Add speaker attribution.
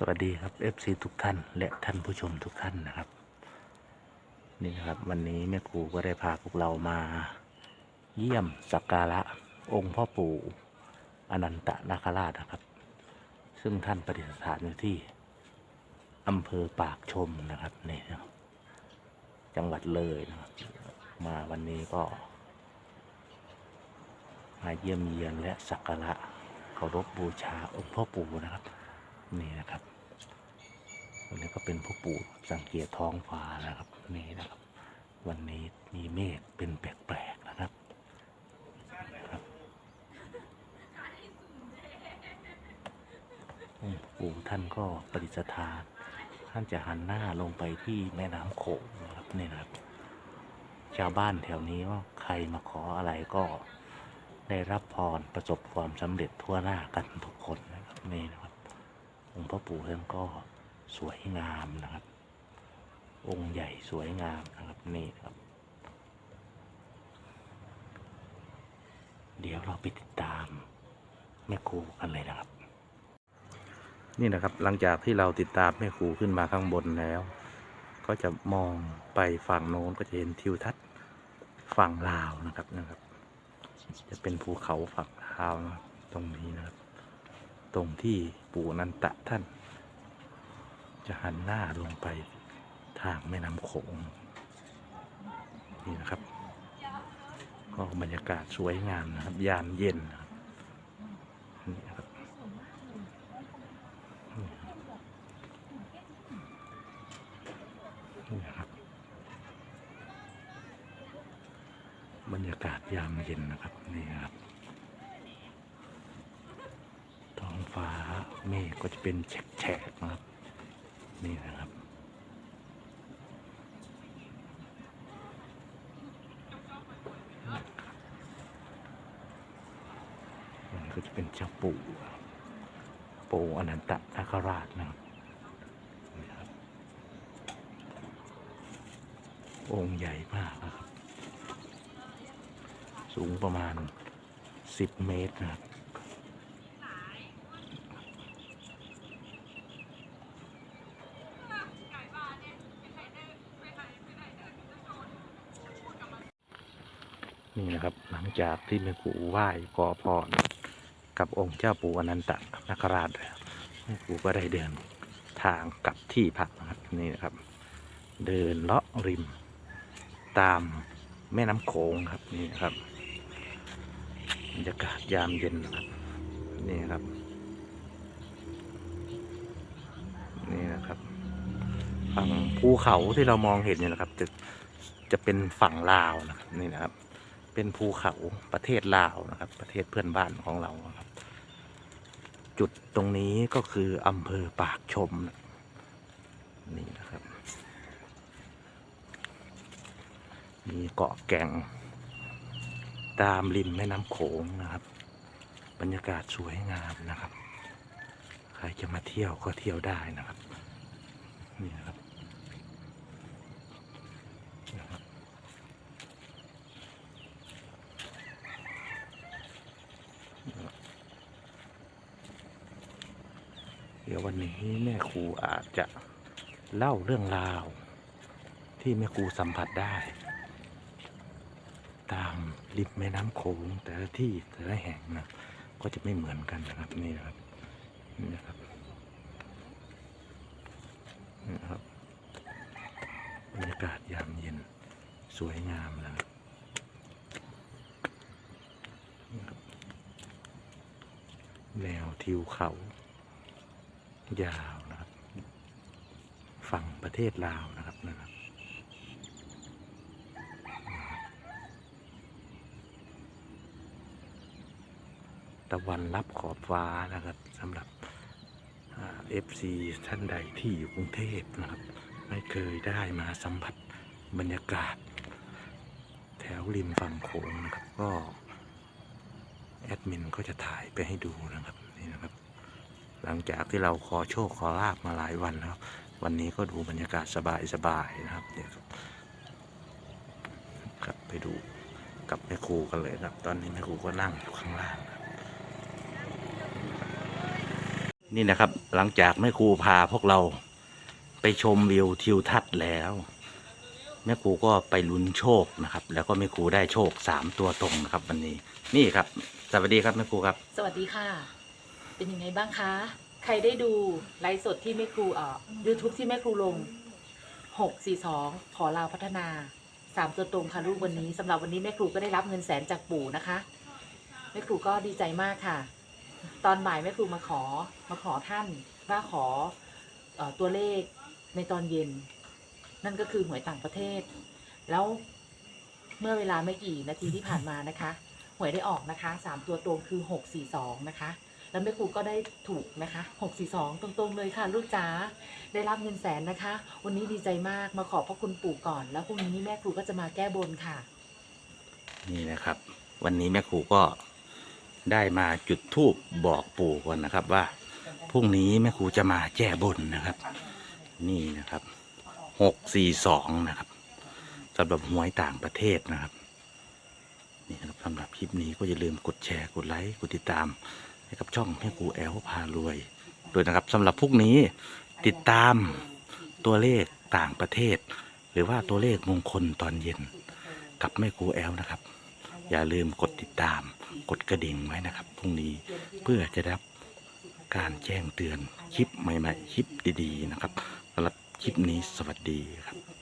Speaker 1: สวัสดีครับ FC ทุกท่าน และท่านผู้ชมทุกท่านนะครับ นี่นะครับวันนี้แม่ครูก็ได้พาพวกเรามา เยี่ยมสักการะองค์พ่อปู่อนันตนาคราชนะครับ ซึ่งท่านประดิษฐานอยู่ที่อำเภอปากชมนะครับนี่นะครับจังหวัดเลยนะครับมาวันนี้ก็ มาเยี่ยมเยียนและสักการะเคารพบูชาองค์พ่อปู่นะครับ นี่นะครับวันนี้ก็เป็นพ่อปู่สังเกตท้องฟ้านะครับนี่นะครับ วันนี้มีเมฆเป็นแปลกๆนะครับครับปู่ท่านก็ประดิษฐานท่านจะหันหน้าลงไปที่แม่น้ำโขงนะครับนี่นะครับ ชาวบ้านแถวนี้ว่าใครมาขออะไรก็ได้รับพรประสบความสำเร็จทั่วหน้ากันทุกคนนะครับนี่นะครับ องค์พ่อปู่ท่านก็สวยงามนะครับ องค์ใหญ่สวยงามนะครับนี่ครับ เดี๋ยวเราไปติดตามแม่ครูกันเลยนะครับ นี่นะครับหลังจากที่เราติดตามแม่ครูขึ้นมาข้างบนแล้ว ก็จะมองไปฝั่งโน้นก็จะเห็นทิวทัศน์ฝั่งลาวนะครับนะครับ จะเป็นภูเขาฝั่งลาวนะตรงนี้นะครับ ตรงที่ปู่นันตะท่าน จะหันหน้าลงไปทางแม่น้ำโขงนี่นะครับ ก็บรรยากาศสวยงามนะครับ ยามเย็นนะครับนี่ครับนี่ครับบรรยากาศยามเย็นนะครับนี่ครับ ท้อง ฟ้าเมฆก็จะเป็นแฉกๆนะครับ นี่นะครับมันก็จะเป็นเจ้าปู่นะครับปู่อนันตนาคราชนะครับนี่ครับองค์ใหญ่มากนะครับ สูงประมาณ 10 เมตรนะครับ นี่นะครับ หลังจากที่แม่ครูไหว้ขอพรกับองค์เจ้าปู่อนันตนาคราชแล้วแม่ครูก็ได้เดินทางกลับที่พักนะครับนี่นะครับ เดินเลาะริม ตามแม่น้ำโขงครับนี่นะครับบรรยากาศยามเย็นนะครับนี่ครับ นี่นะครับฝั่งภูเขาที่เรามองเห็นเนี่ยนะครับจะจะเป็นฝั่งลาวนะครับนี่นะครับ เป็นภูเขาประเทศลาวนะครับ ประเทศเพื่อนบ้านของเราครับ จุดตรงนี้ก็คืออำเภอปากชมนะนี่นะครับ มีเกาะแก่ง ตามริมแม่น้ำโขงนะครับ บรรยากาศสวยงามนะครับ ใครจะมาเที่ยวก็เที่ยวได้นะครับนี่นะครับนะครับ เดี๋ยววันนี้แม่ครูอาจจะเล่าเรื่องราว ที่แม่ครูสัมผัสได้ ตามริมแม่น้ำโขงแต่ละที่แต่ละแห่งนะก็จะไม่เหมือนกันนะครับนี่นะครับนี่นะครับนี่นะครับบรรยากาศยามเย็นสวยงามนะครับนี่ครับ แนวทิวเขา ยาวนะครับ ฝั่งประเทศลาวนะครับนะครับตะวันรับขอบฟ้านะครับสำหรับเอฟซีท่านใดที่อยู่กรุงเทพนะครับ ไม่เคยได้มาสัมผัสบรรยากาศ แถวริมฝั่งโขงนะครับก็ แอดมินก็จะถ่ายไปให้ดูนะครับนี่นะครับ หลังจากที่เราขอโชคขอลาบมาหลายวันแล้ววันนี้ก็ดูบรรยากาศสบายๆนะครับเดี๋ยวครับครับไปดูกับแม่ครูกันเลยครับ ตอนนี้แม่ครูก็นั่งอยู่ข้างล่างนี่นะครับหลังจากแม่ครูพาพวกเราไปชมวิวทิวทัศน์แล้ว แม่ครูก็ไปลุ้นโชคนะครับ แล้วก็แม่ครูได้โชคสามตัวตรงนะครับ วันนี้ นี่ครับ สวัสดีครับแม่ครูครับ
Speaker 2: สวัสดีค่ะ เป็นยังไงบ้างคะ ใครได้ดูไลฟ์สดที่แม่ครูเอ่อ YouTube ที่แม่ครูลง642ขอลาวพัฒนา3ตัวตรงค่ะลูกวันนี้สำหรับวันนี้แม่ครูก็ได้รับเงินแสนจากปู่นะคะแม่ครูก็ดีใจมากค่ะ ตอนบ่ายแม่ครูมาขอมาขอท่านว่าขอเออตัวเลขในตอนเย็น นั่นก็คือหวยต่างประเทศ แล้วเมื่อเวลาไม่กี่นาทีที่ผ่านมานะคะ หวยได้ออกนะคะสามตัวตรงคือหกสี่สองนะคะ แล้วแม่ครูก็ได้ถูกนะคะหกสี่สองตรงๆเลยค่ะ ลูกจ๋าได้รับเงินแสนนะคะ วันนี้ดีใจมากมาขอบพระคุณปู่ก่อน แล้วพรุ่งนี้แม่ครูก็จะมาแก้บนค่ะ
Speaker 1: นี่นะครับ วันนี้แม่ครูก็ได้มาจุดธูปบอกปู่ก่อนนะครับว่าพรุ่งนี้แม่ครูจะมาแก้บนนะครับ นี่นะครับ หกสี่สองนะครับสำหรับหวยต่างประเทศนะครับนี่นะครับสำหรับคลิปนี้ก็อย่าลืมกดแชร์กดไลค์กดติดตามให้กับช่องแม่ครูแอลพารวยด้วยนะครับสำหรับพรุ่งนี้ติดตามตัวเลขต่างประเทศ หรือว่าตัวเลขมงคลตอนเย็นกับแม่ครูแอลนะครับ อย่าลืมกดติดตามกดกระดิ่งไว้นะครับพรุ่งนี้เพื่อจะได้รับการแจ้งเตือนคลิปใหม่ๆคลิปดีๆนะครับสำหรับ คลิปนี้สวัสดีครับ